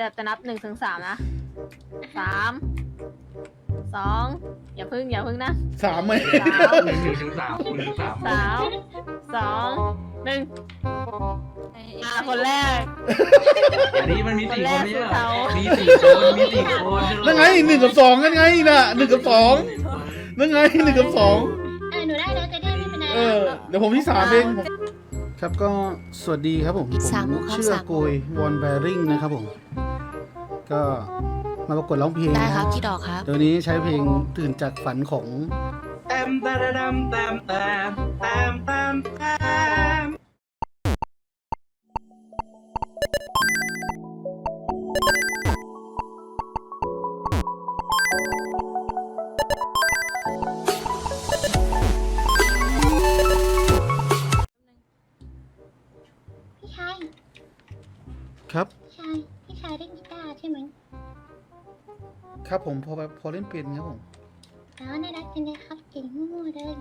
แต่แต่นับหนึ่งถึงสามนะสามสองอย่าพึ่งอย่าพึ่งนะสามไหมสามหนึ่งถึงสามคุณถึงสามสามสองหนึ่งอ่าคนแรก อันนี้มันมีสี่คนเนี่ยคนแรกคือเขามีมีสี่คนมีสี่คนนั่นไงหนึ่งกับสองนั่นไงน่ะหนึ่งกับสองนั่นไงหนึ่งกับสองเออหนูได้แล้วจะได้ไม่เป็นไรเออเดี๋ยวผมที่สามเองผมครับก็สวัสดีครับผมอีกสามผมโมงครับชื่อสามโมงโกยวอนแบริงนะครับผม ก็มาประกวดร้องเพลงได้นะครับกี่ดอกครับ เดี๋ยวนี้ใช้เพลงตื่นจากฝันของ แตมแตมแตมแตมแตมแตมแตม ครับผมพอพอเล่นเป็นครับผมแล้วน่ารักจังเลยครับเก่งมั่วๆเลย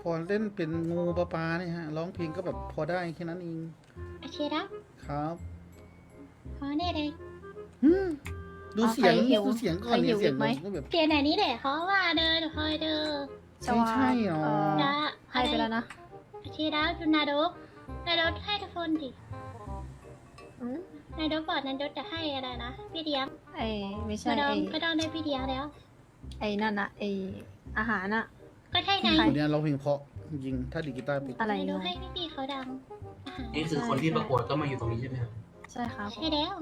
พอเล่นเป็นงูปลาปลาเนี่ยฮะร้องเพลงก็แบบพอได้แค่นั้นเองโอเคครับครับพอแน่เลยอืมดูเสียงใครหิวดูเสียงก่อนใครหิเนี่ยวเสียงอีกไหมก็แบบเปลี่ยนไหนนี้แหละเขาว่าเดินคอยเดินใช่ใช่หรอเอ่อนะให้ไปแล้วนะโอเคครับดูนาดกนาดกให้ทุกคนดิอืมนาดกบอกนาดกจะให้อะไรนะพี่เลี้ยง ไอ้ไม่ใช่ก็ต้อไอ้งก็ต้องได้พี่เลี้ยงแล้ว ไอ้นั่นอะไอ้อาหารอะก็ใช่ไงใครคนเนี้ยร้องเพลงเพราะจริงๆถ้าดีดกีตาร์เป็นอะไรนาดเนาะกให้พี่ปีเขาดังอาหารนี่คือคนที่ประกวดก็มาอยู่ตรงนี้ใช่ไหมครับใช่ครับใช่แล้ว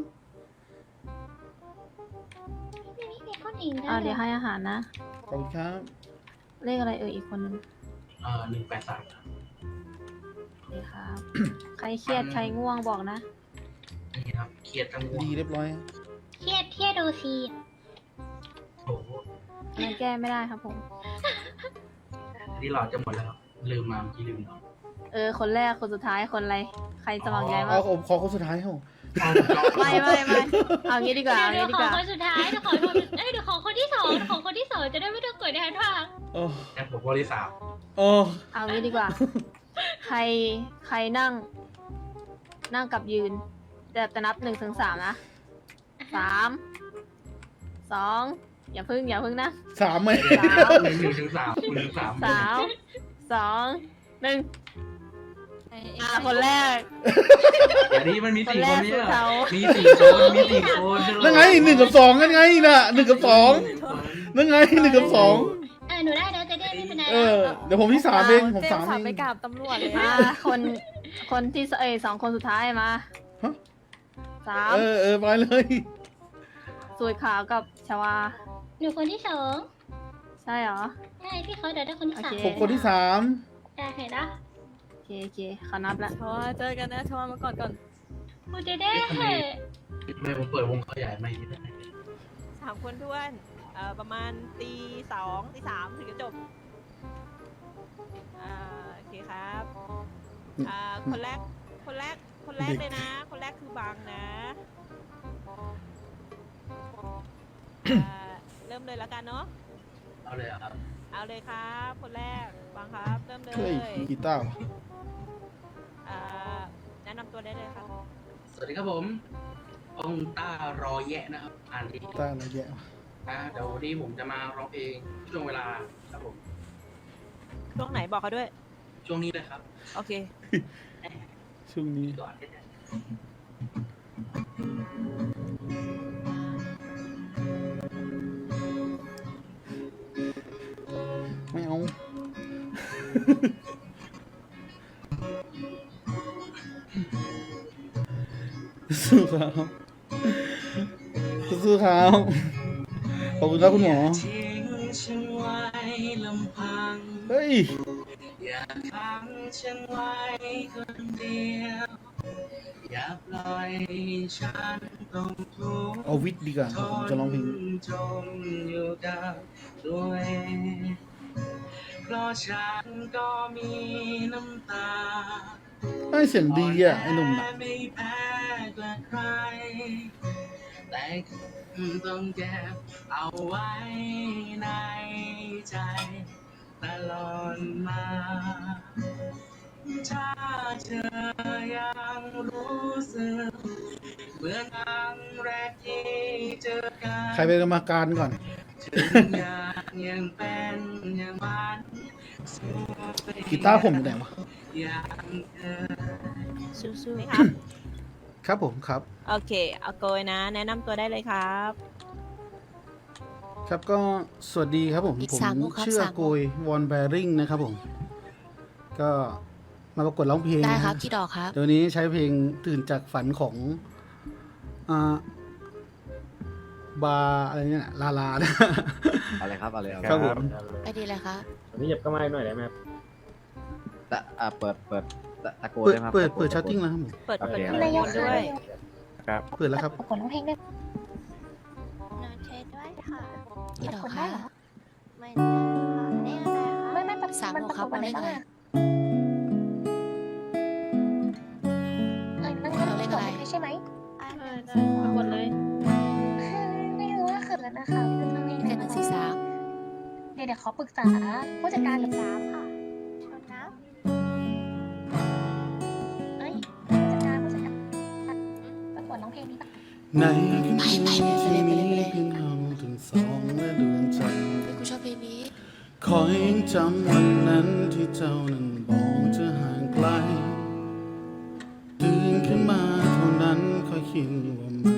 ไม่มีมีคนอื่นได้อ่าหรเดี๋ยวอให้อาหารนะขอบคุณครับ เลขอะไรเอ่ยอีกคนนึงเอ่อหนึ่งแปดสามนี่ครับ ใครเครียดใครง่วงบอกนะนี่ครับเครียดทั้งวันดีเรียบร้อย เครียดเครีโดซีโอ้โหมันแก้ไม่ได้ครับผมอันนี้หลอดจะหมดแล้ว ลืมมาเมื่อกี้ลืมเนาะเออ คนแรกคนสุดท้ายคนอะไร ใครสมัครใจเอามางเอาขอคนสุดท้ายครับผมไม่ไม่ไม่เอางี้ดีกว่าเดี๋เอายงี้ดี๋ยวดีขกอว่าคนสุดท้ายเดี๋ยวขอคนเอ้ยเดี๋ยวขอคนที่สองเดี๋ยวขอคนที่สองจะได้ไม่ต้องกดในทันทางโอ้แต่ผมคนที่สามโอ้เอางี้ดีกว่า ใครใครนั่ง นั่งกับยืนแต่แต่นับหนึ่งถึงสามนะสาม สองอย่าพึ่งอย่าพึ่งนะสามไหมสามหนึ่งถึงสามคุณถึงสามสามสองหนึ่งอ่าคนแรกอันนี้มันมีสี่คนเนี่ยคนแรกคือเขามีสี่คนมีสี่คนนั่นไงหนึ่งกับสองนั่นไงน่ะหนึ่งกับสองนั่นไงหนึ่งกับสองเออหนูได้แล้วจะได้ไม่เป็นไรเออเดี๋ยวผมที่สามเองผมสามเจส์เอไปงกราบตำรวจเลยมาคนคนที่สเอยสองคนสุดท้ายมาฮะสามเออเออไปเลย สวยขาวกับชวา หนูคนที่สองใช่เหรอ ใช่พี่เขาเดี๋ยวได้คนที่สามโอเคผมคนที่สามได้เห็นนะโอเคโอเคเขานับแล้วชวเจอกันนะชวมาก่อนก่อนกูจะได้ทำไมเหทำไมผมเปิดวงขยายไม่ได้สามคนท้วนเอ่อประมาณตีสองตีสามถึงจะจบอ่าโอเคครับอ่าคนแรกคนแรกคนแรกเลยนะ คนแรกคือบังนะ เริ่มเลยแล้วกันเนาะ เอาเลยอะครับ เอาเลยครับ คนแรกบังครับ เริ่มเลเฮ้ยยกีตาร์วะอ่าแนะนำตัวได้เลยครับสวัสดีครับผม องต้ารอแยะนะครับอ่านดีกีตาร์อะไรแยะวะอ่าเดี๋ยววันนี้ผมจะมาร้องเพลงช่วงเวลาครับผม ช่วงไหนบอกเขาด้วย ช่วงนี้เลยครับโอเค ช่วงนี้ ก่อนเนี่ย สู้ครับสู้ครับขอบคุณครับคุณหมอเฮ้ยอย่าขังฉันไว้คนเดียวอย่าปล่อยฉันต้องทุกข์เอาวิทย์ดีกว่าผมจะร้องเพลงจมอยู่กับตัวเอง เพราะฉันก็มีน้ำตาไอ้เสียงดีอะไอ้หนุ่มน่ะ ไม่แพ้กว่าใคร แต่คุณต้องเก็บเอาไว้ในใจตลอดมา ถ้าเธอยังรู้สึกเหมือนครั้งแรกที่เจอกัน ใครเป็นกรรมการก่อน ถึงอยากยังเป็นอย่างมันสู้ไป กีตาร์ผมอยู่ไหนวะอย่างเธอสู้ๆไหมครับ ครับผมครับ โอเค เอาโกยนะ แนะนำตัวได้เลยครับ ครับก็สวัสดีครับผม อีกผมสามมุกครับชื่อสามมุกโกยวอนแบริงนะครับผม ก็มาประกวดร้องเพลงได้นะครับกี่ดอกครับ เดี๋ยวนี้ใช้เพลงตื่นจากฝันของอ่า บาร์อะไรเนี่ยนะลาลานะเอาเลยครับเอาเลยเอาเลยครับผมไอดีเลยครับวันนี้หยับเข้ามาหน่อยได้ไหมครับตะอะเปิดเปิดตะตะโกนเปิดได้ไหมครับเปิดตะโกนเปิดตะชาร์โกนติ้งแล้วครับผมเปิดโอเปิดเคกระโปรงด้วยเปิดแล้วครับประกวดร้องเพลงได้นอนเทด้วยค่ะกี่ดอกประกวดคะได้เหรอ ไม่ได้ค่ะนี่อะไรคะไม่ไม่ประสามมันหกประครับกวดอะไรเอาเลขบ้างอะไรอะเอ้ยนั่งนั่งเอาเลขอะไรจบใช่ไหมได้ได้ประกวดเลย เดี๋ยวเดี๋ยวขอปรึกษาผู้จัดการกับสามค่ะชนนะเอ้ยผู้จัดการผู้จัดการประกวดร้องเพลงนี้ปะในค่ำคืนที่มีเพียงเราทั้งสองและดวงจันทร์เฮ้ยกูชอบเพลงนี้คอยยังจำวันนั้นที่เจ้านั้นบอกจะห่างไกลตื่นขึ้นมาเท่านั้นคอยคิดว่ามัน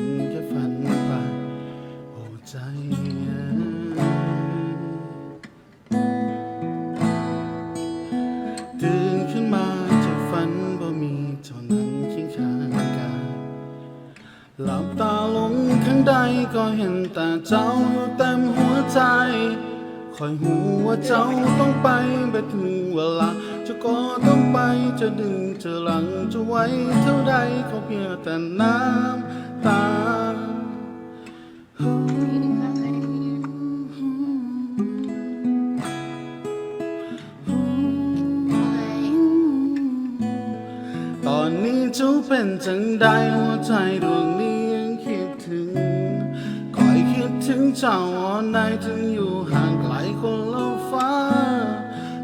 ก็เห็นแต่เจ้าอยู่เต็มหัวใจ คอยหูว่าเจ้าต้องไปไปถึงเวลาเจะก็ต้องไปจะดึงจะหลังจะไว้เท่าใดก็เพียงแต่น้ำตาตอนนี้เจ้าเป็นจังใดหัวใจดวงนี้ เจ้าออนใดถึงอยู่ห่างไกลคนละฟ้า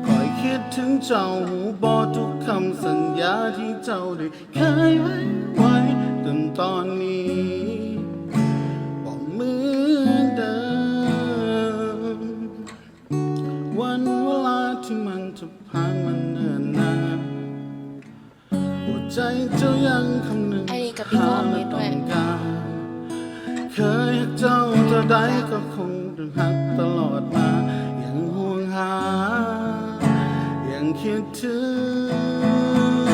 คอยคิดถึงเจ้าหูบอทุกคำสัญญาที่เจ้าได้เคยไว้ไว้จนตอนนี้บอกเหมือนเดิม วันเวลาที่มันจะผ่านมันเนิ่นนานหัวใจเจ้ายังคำนึงไอดีกับพี่ก็ออกฤทธิ์ด้วย เจ้าเท่าใดก็คงต้องหักตลอดมา ยังห่วงหา ยังคิดถึง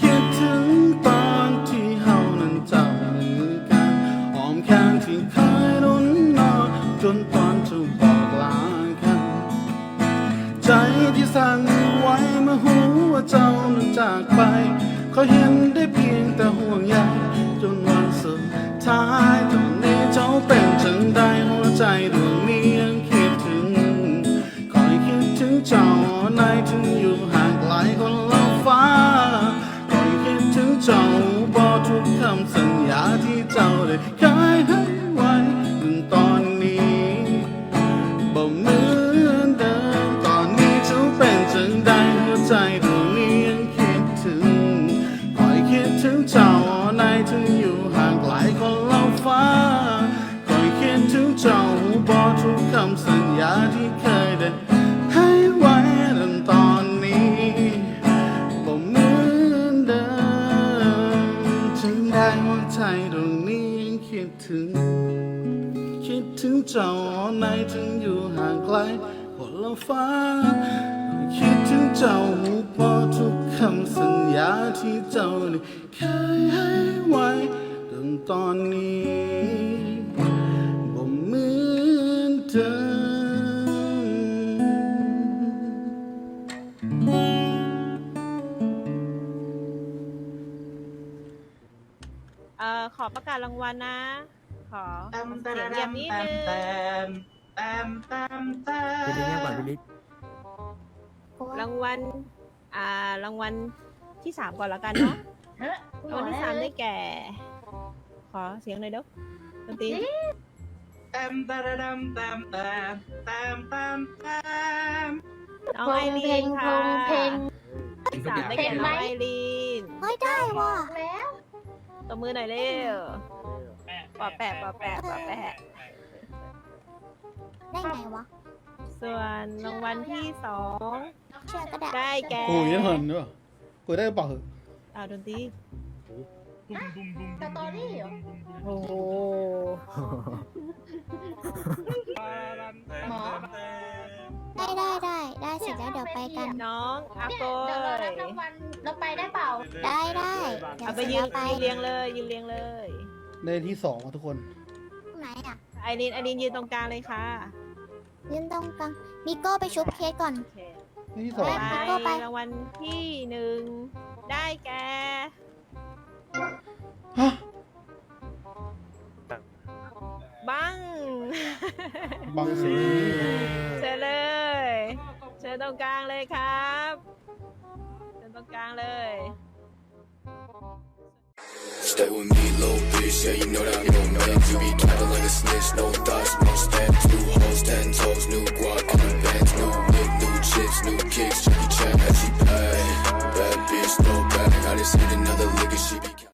คิดถึงตอนที่เฮานั้นจับมือกันหอมแขนที่เคยรุนนอนจนตอนจะบอกลากัน ใจที่สั่นไหวเมื่อหูว่าเจ้านั้นจากไป เขาเห็นได้เพียงแต่ห่วงใยจนวันสุดท้ายาเป็นจังใดหัวใจดวำสัญญาที่เคยได้ให้ไว้ตั้งตอนนี้บ่เหมือนเดิมจึงได้หัวใจดวงนี้ยังคิดถึง คิดถึงเจ้าในถึงอยู่ห่างไกลคนละฟ้า คิดถึงเจ้าหูพอทุกคำสัญญาที่เจ้าได้เคยให้ไว้ตั้งตอนนี้ เอ่อขอประกาศรางวัลนะ ขอแตมแตเสียงมเงียบนิดแตนึมงแตมแตมแตมแตมพี่ลิงเงียบก่อนพี่ลิงรางวัลอ่ารางวัลที่สามก่อนแล้วกันเนาะเฮ้ยรางวัลที่สามได้แก่ ขอเสียงหน่อยเด้อดนตรีแตมแตมแตมแตมแตมแตมแตมน้องไอรีนค่ะเพลงเพสามได้แก่น้องไอรีน เฮ้ยได้ว่ะแล้ว ตบมือหน่อยเร็วปอแปะปอแปะปอแปะ ได้ไงวะ ส่วนรางวัลที่สองเชื่อก็ได้ได้แก่คุยกันเถอะด้วยคุยได้เปล่าเหอะอ้าวดนตรีสตอรี่เหรอโอ้โหหมอ ได้ได้ได้ได้เสร็จแล้วเดี๋ยวไปกัน น้องอาโกเดี๋ยวเรายรับรางวัลเราไปได้เปล่า ได้ได้เดี๋ยเอาวไปเสร็จยืแล้นวไปยืนเรียงเลยยืนเรียงเลยได้ที่สองอะทุกคน ไหนอะไอรีนไอรีนยืนตรงกลางเลยค่ะยืนตรงกลางมิโก้ไปชุบเคสก่อนได้ที่สองไปไปก็ไป รางวัลที่หนึ่งได้แก่ บัง บังสี เชิญเลย เชิญตรงกลางเลยครับเชิญตรงกลางเลย Stay with me, little bitch. Yeah, you know that I'm your man. You be capping like a snitch. No thoughts, no stamps. New hoes, ten toes, new guac on the bands. New whip, new chips, new kicks. Jackie Chan, how she bad? Bad bitch, no bag. I just hit another lick and she be.